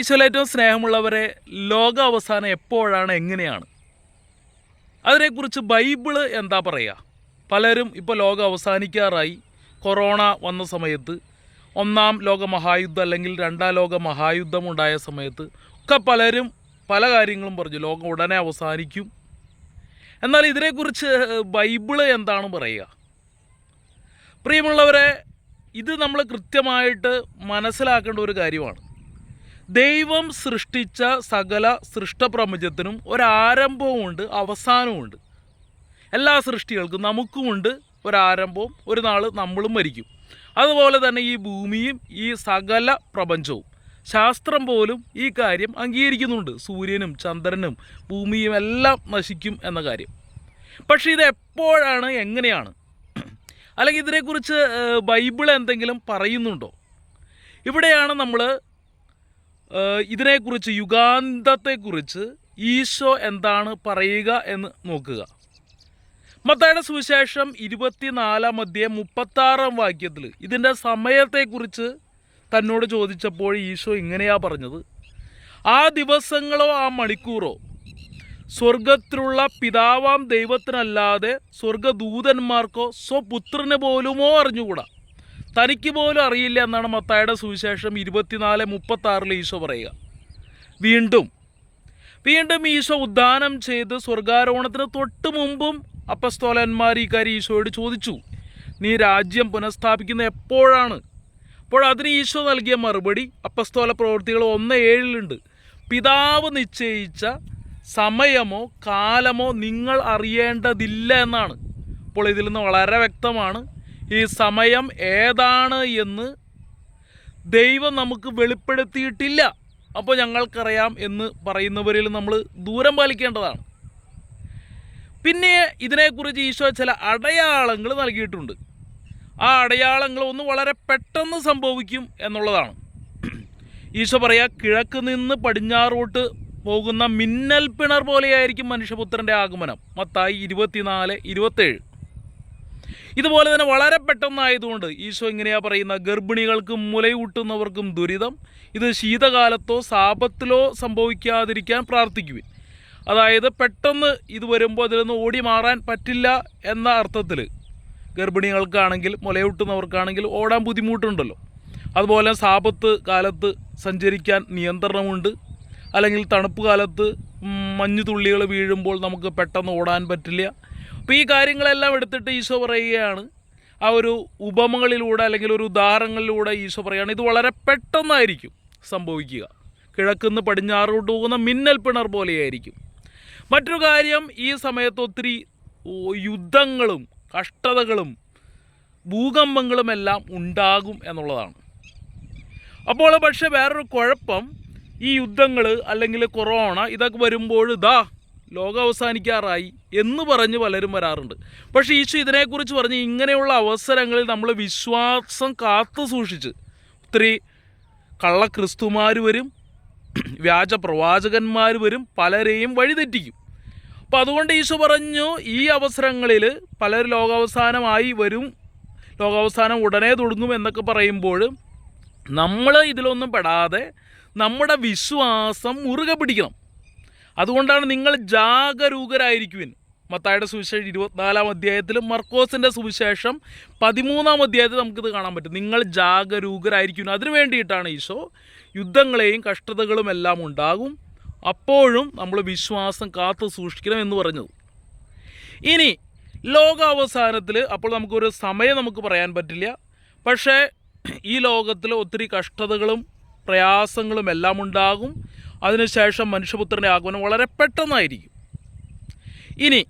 ഈശോയിൽ ഏറ്റവും സ്നേഹമുള്ളവരെ ലോക അവസാനം എപ്പോഴാണ് എങ്ങനെയാണ്? അതിനെക്കുറിച്ച് ബൈബിൾ എന്താ പറയുക പലരും ഇപ്പോൾ ലോകം അവസാനിക്കാറായി. കൊറോണ വന്ന സമയത്ത് ഒന്നാം ലോക മഹായുദ്ധം അല്ലെങ്കിൽ രണ്ടാം ലോക മഹായുദ്ധം ഉണ്ടായ സമയത്ത് ഒക്കെ പലരും പല കാര്യങ്ങളും പറഞ്ഞു. ലോകം ഉടനെ അവസാനിക്കും. എന്നാൽ ഇതിനെക്കുറിച്ച് ബൈബിൾ എന്താണ് പറയുക പ്രിയമുള്ളവരെ ഇത് നമ്മൾ കൃത്യമായിട്ട് മനസ്സിലാക്കേണ്ട ഒരു കാര്യമാണ്. ദൈവം സൃഷ്ടിച്ച സകല സൃഷ്ടപ്രപഞ്ചത്തിനും ഒരാരംഭവുമുണ്ട് അവസാനവുമുണ്ട്. എല്ലാ സൃഷ്ടികൾക്കും നമുക്കുമുണ്ട് ഒരാരംഭവും ഒരു നാൾ നമ്മളും മരിക്കും. അതുപോലെ തന്നെ ഈ ഭൂമിയും ഈ സകല പ്രപഞ്ചവും ശാസ്ത്രം പോലും ഈ കാര്യം അംഗീകരിക്കുന്നുണ്ട്. സൂര്യനും ചന്ദ്രനും ഭൂമിയും എല്ലാം നശിക്കും എന്ന കാര്യം. പക്ഷേ ഇത് എപ്പോഴാണ് എങ്ങനെയാണ്? അല്ലെങ്കിൽ ഇതിനെക്കുറിച്ച് ബൈബിൾ എന്തെങ്കിലും പറയുന്നുണ്ടോ? ഇവിടെയാണ് നമ്മൾ ഇതിനെക്കുറിച്ച് യുഗാന്തത്തെക്കുറിച്ച് ഈശോ എന്താണ് പറയുക എന്ന് നോക്കുക. മത്തായുടെ സുവിശേഷം ഇരുപത്തിനാലാം മധ്യേ മുപ്പത്താറാം വാക്യത്തിൽ ഇതിന്റെ സമയത്തെക്കുറിച്ച് തന്നോട് ചോദിച്ചപ്പോൾ ഈശോ ഇങ്ങനെയാ പറഞ്ഞത്. ആ ദിവസങ്ങളോ ആ മണിക്കൂറോ സ്വർഗത്തിലുള്ള പിതാവാം ദൈവത്തിനല്ലാതെ സ്വർഗദൂതന്മാർക്കോ സ്വപുത്രന് പോലുമോ അറിഞ്ഞുകൂടാ? തനിക്ക് പോലും അറിയില്ല എന്നാണ് മത്തായുടെ സുവിശേഷം ഇരുപത്തിനാല് മുപ്പത്താറിൽ ഈശോ പറയുക. വീണ്ടും വീണ്ടും ഈശോ ഉദ്ധാനം ചെയ്ത് സ്വർഗാരോഹണത്തിന് തൊട്ട് മുമ്പും അപ്പസ്തോലന്മാർ ഈ കാര്യം ഈശോയോട് ചോദിച്ചു. നീ രാജ്യം പുനഃസ്ഥാപിക്കുന്ന എപ്പോഴാണ്? അപ്പോൾ അതിന് ഈശോ നൽകിയ മറുപടി അപ്പസ്തോല പ്രവൃത്തികൾ ഒന്ന് ഏഴിലുണ്ട്. പിതാവ് നിശ്ചയിച്ച സമയമോ കാലമോ നിങ്ങൾ അറിയേണ്ടതില്ല എന്നാണ്. അപ്പോൾ ഇതിൽ നിന്ന് വളരെ വ്യക്തമാണ് ഈ സമയം ഏതാണ് എന്ന് ദൈവം നമുക്ക് വെളിപ്പെടുത്തിയിട്ടില്ല. അപ്പോൾ ഞങ്ങൾക്കറിയാം എന്ന് പറയുന്നവരിൽ നമ്മൾ ദൂരം പാലിക്കേണ്ടതാണ്. പിന്നെ ഇതിനെക്കുറിച്ച് ഈശോ ചില അടയാളങ്ങൾ നൽകിയിട്ടുണ്ട്. ആ അടയാളങ്ങൾ ഒന്ന് വളരെ പെട്ടെന്ന് സംഭവിക്കും എന്നുള്ളതാണ്. ഈശോ പറയുക കിഴക്ക് നിന്ന് പടിഞ്ഞാറോട്ട് പോകുന്ന മിന്നൽ പിണർ പോലെയായിരിക്കും മനുഷ്യപുത്രന്റെ ആഗമനം. മത്തായി ഇരുപത്തിനാല് ഇരുപത്തേഴ്. ഇതുപോലെ തന്നെ വളരെ പെട്ടെന്നായതുകൊണ്ട് ഈശോ ഇങ്ങനെയാ പറയുന്ന ഗർഭിണികൾക്കും മുലയൂട്ടുന്നവർക്കും ദുരിതം. ഇത് ശീതകാലത്തോ സാപത്തിലോ സംഭവിക്കാതിരിക്കാൻ പ്രാർത്ഥിക്കുവിൻ. അതായത് പെട്ടെന്ന് ഇത് വരുമ്പോൾ അതിൽ നിന്ന് ഓടി മാറാൻ പറ്റില്ല എന്ന അർത്ഥത്തിൽ ഗർഭിണികൾക്കാണെങ്കിൽ മുലയൂട്ടുന്നവർക്കാണെങ്കിൽ ഓടാൻ ബുദ്ധിമുട്ടുണ്ടല്ലോ. അതുപോലെ സാപത്ത് കാലത്ത് സഞ്ചരിക്കാൻ നിയന്ത്രണമുണ്ട്. അല്ലെങ്കിൽ തണുപ്പ് കാലത്ത് മഞ്ഞുതുള്ളികൾ വീഴുമ്പോൾ നമുക്ക് പെട്ടെന്ന് ഓടാൻ പറ്റില്ല. അപ്പോൾ ഈ കാര്യങ്ങളെല്ലാം എടുത്തിട്ട് ഈശോ പറയുകയാണ്. ആ ഒരു ഉപമകളിലൂടെ അല്ലെങ്കിൽ ഒരു ഉദാഹരണങ്ങളിലൂടെ ഈശോ പറയുകയാണ്. ഇത് വളരെ പെട്ടെന്നായിരിക്കും സംഭവിക്കുക. കിഴക്കുന്ന് പടിഞ്ഞാറോട്ട് പോകുന്ന മിന്നൽ പിണർ പോലെയായിരിക്കും. മറ്റൊരു കാര്യം ഈ സമയത്ത് ഒത്തിരി യുദ്ധങ്ങളും കഷ്ടതകളും ഭൂകമ്പങ്ങളും എല്ലാം ഉണ്ടാകും എന്നുള്ളതാണ്. അപ്പോൾ പക്ഷേ വേറൊരു കുഴപ്പം ഈ യുദ്ധങ്ങൾ അല്ലെങ്കിൽ കൊറോണ ഇതൊക്കെ വരുമ്പോൾ ഇതാ ലോകം അവസാനിക്കാറായി എന്ന് പറഞ്ഞ് പലരും വരാറുണ്ട്. പക്ഷേ ഈശോ ഇതിനെക്കുറിച്ച് പറഞ്ഞ് ഇങ്ങനെയുള്ള അവസരങ്ങളിൽ നമ്മൾ വിശ്വാസം കാത്തു സൂക്ഷിച്ച് ഒത്തിരി കള്ള ക്രിസ്തുമാർ വരും വ്യാജ പ്രവാചകന്മാർ വരും പലരെയും വഴിതെറ്റിക്കും. അപ്പോൾ അതുകൊണ്ട് ഈശോ പറഞ്ഞു ഈ അവസരങ്ങളിൽ പലരും ലോകാവസാനമായി വരും ലോകാവസാനം ഉടനെ തുടങ്ങും എന്നൊക്കെ പറയുമ്പോൾ നമ്മൾ ഇതിലൊന്നും പെടാതെ നമ്മുടെ വിശ്വാസം മുറുകെ പിടിക്കണം. അതുകൊണ്ടാണ് നിങ്ങൾ ജാഗരൂകരായിരിക്കുവിൻ. മത്തായുടെ സുവിശേഷം ഇരുപത്തിനാലാം അധ്യായത്തിലും മർക്കോസിന്റെ സുവിശേഷം പതിമൂന്നാം അധ്യായത്തിൽ നമുക്കിത് കാണാൻ പറ്റും. നിങ്ങൾ ജാഗരൂകരായിരിക്കും അതിനു വേണ്ടിയിട്ടാണ് ഈശോ യുദ്ധങ്ങളെയും കഷ്ടതകളും എല്ലാം ഉണ്ടാകും. അപ്പോഴും നമ്മൾ വിശ്വാസം കാത്തു സൂക്ഷിക്കണം എന്ന് പറഞ്ഞത്. ഇനി ലോകാവസാനത്തിൽ അപ്പോൾ നമുക്കൊരു സമയം നമുക്ക് പറയാൻ പറ്റില്ല. പക്ഷേ ഈ ലോകത്തിൽ ഒത്തിരി കഷ്ടതകളും പ്രയാസങ്ങളും എല്ലാം ഉണ്ടാകും. അതിനുശേഷം മനുഷ്യപുത്രന്റെ ആഗമനം വളരെ പെട്ടെന്നായിരിക്കും. ഇനി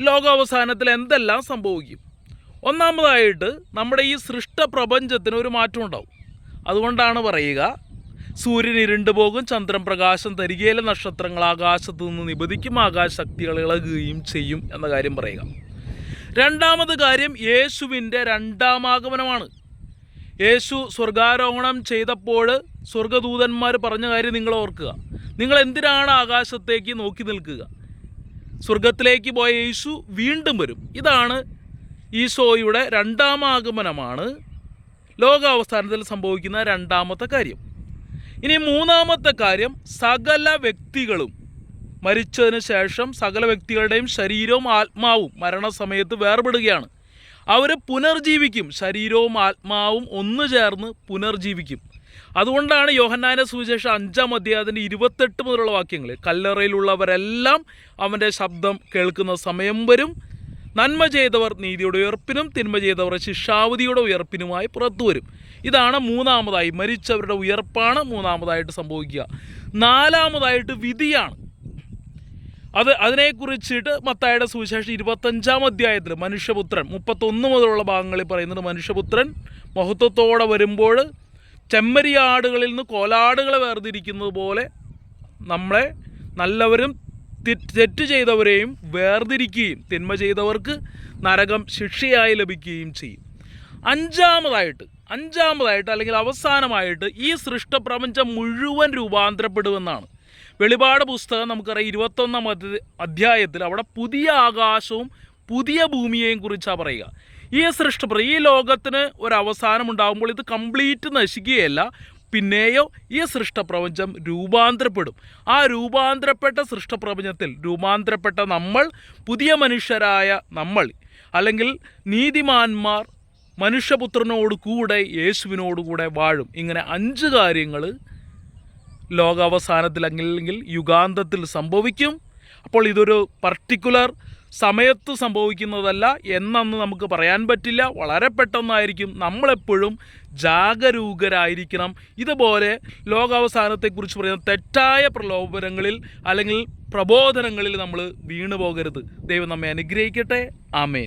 ലോകാവസാനത്തിൽ എന്തെല്ലാം സംഭവിക്കും? ഒന്നാമതായിട്ട് നമ്മുടെ ഈ സൃഷ്ട പ്രപഞ്ചത്തിന് ഒരു മാറ്റം ഉണ്ടാവും അതുകൊണ്ടാണ് പറയുക സൂര്യൻ ഇരുണ്ടു പോകും ചന്ദ്രൻ പ്രകാശം തരികയിലെ നക്ഷത്രങ്ങൾ ആകാശത്തു നിന്ന് നിബദിക്കും ആകാശശക്തികൾ ഇളകുകയും ചെയ്യും എന്ന കാര്യം പറയുക. രണ്ടാമത് കാര്യം യേശുവിന്റെ രണ്ടാം ആഗമനമാണ്. യേശു സ്വർഗാരോഹണം ചെയ്തപ്പോൾ സ്വർഗദൂതന്മാർ പറഞ്ഞ കാര്യം നിങ്ങൾ ഓർക്കുക. നിങ്ങൾ എന്തിനാണ് ആകാശത്തേക്ക് നോക്കി നിൽക്കുക? സ്വർഗത്തിലേക്ക് പോയ യേശു വീണ്ടും വരും. ഇതാണ് ഈശോയുടെ രണ്ടാം ആഗമനമാണ്. ലോകാവസ്ഥാനത്തിൽ സംഭവിക്കുന്ന രണ്ടാമത്തെ കാര്യം. ഇനി മൂന്നാമത്തെ കാര്യം സകല വ്യക്തികളും മരിച്ചതിന് ശേഷം സകല വ്യക്തികളുടെയും ശരീരവും ആത്മാവും മരണസമയത്ത് വേർപെടുകയാണ്. അവർ പുനർജീവിക്കും. ശരീരവും ആത്മാവും ഒന്നു ചേർന്ന് പുനർജീവിക്കും. അതുകൊണ്ടാണ് യോഹന്നാന സുവിശേഷം അഞ്ചാം അധ്യായത്തിന്റെ ഇരുപത്തെട്ട് മുതലുള്ള വാക്യങ്ങൾ കല്ലറയിലുള്ളവരെല്ലാം അവന്റെ ശബ്ദം കേൾക്കുന്ന സമയം വരും. നന്മ ചെയ്തവർ നീതിയുടെ ഉയർപ്പിനും തിന്മ ചെയ്തവർ ശിക്ഷാവധിയുടെ ഉയർപ്പിനുമായി പുറത്തു വരും. ഇതാണ് മൂന്നാമതായി മരിച്ചവരുടെ ഉയർപ്പാണ് മൂന്നാമതായിട്ട് സംഭവിക്കുക. നാലാമതായിട്ട് വിധിയാണ്. അത് അതിനെക്കുറിച്ചിട്ട് മത്തായുടെ സുവിശേഷം ഇരുപത്തഞ്ചാം അധ്യായത്തിൽ മനുഷ്യപുത്രൻ മുപ്പത്തൊന്ന് മുതലുള്ള ഭാഗങ്ങളിൽ പറയുന്നത് മനുഷ്യപുത്രൻ മഹത്വത്തോടെ വരുമ്പോൾ ചെമ്മരിയാടുകളിൽ നിന്ന് കോലാടുകളെ വേർതിരിക്കുന്നത് പോലെ നമ്മളെ നല്ലവരും തെറ്റ് ചെയ്തവരെയും വേർതിരിക്കുകയും തിന്മ ചെയ്തവർക്ക് നരകം ശിക്ഷയായി ലഭിക്കുകയും ചെയ്യും. അഞ്ചാമതായിട്ട് അഞ്ചാമതായിട്ട് അല്ലെങ്കിൽ അവസാനമായിട്ട് ഈ സൃഷ്ടപ്രപഞ്ചം മുഴുവൻ രൂപാന്തരപ്പെടുമെന്നാണ്. വെളിപാട് പുസ്തകം നമുക്കറിയാം ഇരുപത്തൊന്നാം അധ്യ- അധ്യായത്തിൽ അവിടെ പുതിയ ആകാശവും പുതിയ ഭൂമിയെയും കുറിച്ചാണ് പറയുക. ഈ സൃഷ്ടപ്ര ഈ ലോകത്തിന് ഒരു അവസാനം ഉണ്ടാകുമ്പോൾ ഇത് കംപ്ലീറ്റ് നശിക്കുകയല്ല. പിന്നെയോ ഈ സൃഷ്ടപ്രപഞ്ചം രൂപാന്തരപ്പെടും. ആ രൂപാന്തരപ്പെട്ട സൃഷ്ടപ്രപഞ്ചത്തിൽ രൂപാന്തരപ്പെട്ട നമ്മൾ പുതിയ മനുഷ്യരായ നമ്മൾ അല്ലെങ്കിൽ നീതിമാന്മാർ മനുഷ്യപുത്രനോട് കൂടെ യേശുവിനോട് കൂടെ വാഴും. ഇങ്ങനെ അഞ്ച് കാര്യങ്ങൾ ലോകാവസാനത്തിൽ അല്ലെങ്കിൽ യുഗാന്തത്തിൽ സംഭവിക്കും. അപ്പോൾ ഇതൊരു പർട്ടിക്കുലർ സമയത്ത് സംഭവിക്കുന്നതല്ല എന്നന്ന് നമുക്ക് പറയാൻ പറ്റില്ല. വളരെ പെട്ടെന്നായിരിക്കും നമ്മളെപ്പോഴും ജാഗരൂകരായിരിക്കണം. ഇതുപോലെ ലോകാവസാനത്തെക്കുറിച്ച് പറയുന്ന തെറ്റായ പ്രലോഭനങ്ങളിൽ അല്ലെങ്കിൽ പ്രബോധനങ്ങളിൽ നമ്മൾ വീണുപോകരുത്. ദൈവം നമ്മെ അനുഗ്രഹിക്കട്ടെ. ആമേൻ.